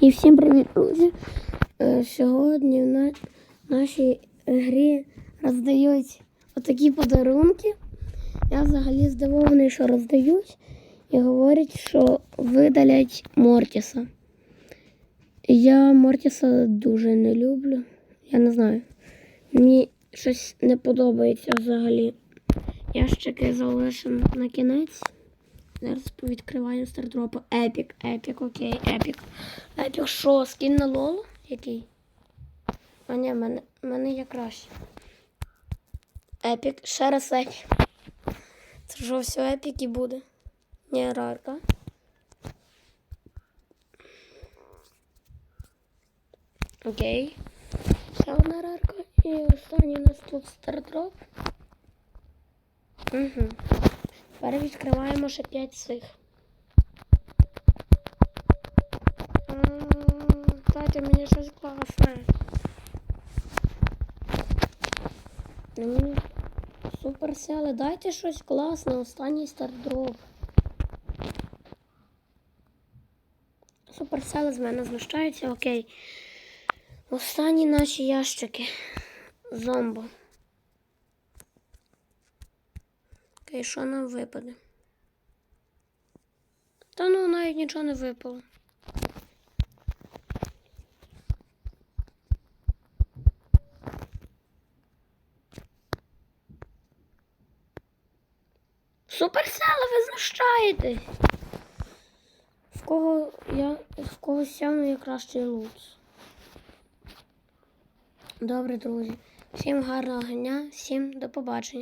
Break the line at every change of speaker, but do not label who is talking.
І всім привіт, друзі! Е, Сьогодні в на- нашій грі роздають отакі подарунки. Я взагалі здивований, що роздають, і говорять, що видалять Мортіса. Я Мортіса дуже не люблю. Я не знаю. Мені щось не подобається взагалі. Ящики залишимо на кінець. Зараз відкриваємо стардропи. Епік, епік, окей, епік. Епік що, скін на лол? Який? А ні, в мене, мене є краще. Епік, ще раз епік. Це що, все епік і буде? Ні, рарка. Окей. Ще одна рарка. І останній у нас тут стардроп. Угу. Тепер відкриваємо ще 5 цих. Дайте мені щось класне. Мені Суперсели, дайте щось класне, останній стардроп. Суперсели з мене знущаються, окей. Останні наші ящики. Зомбо. Окей, що нам випаде? Та ну навіть нічого не випало. Суперсела, ви знущаєтесь. В кого я в когось явно є кращий лут. Добре, друзі. Всім гарного дня, всім до побачення.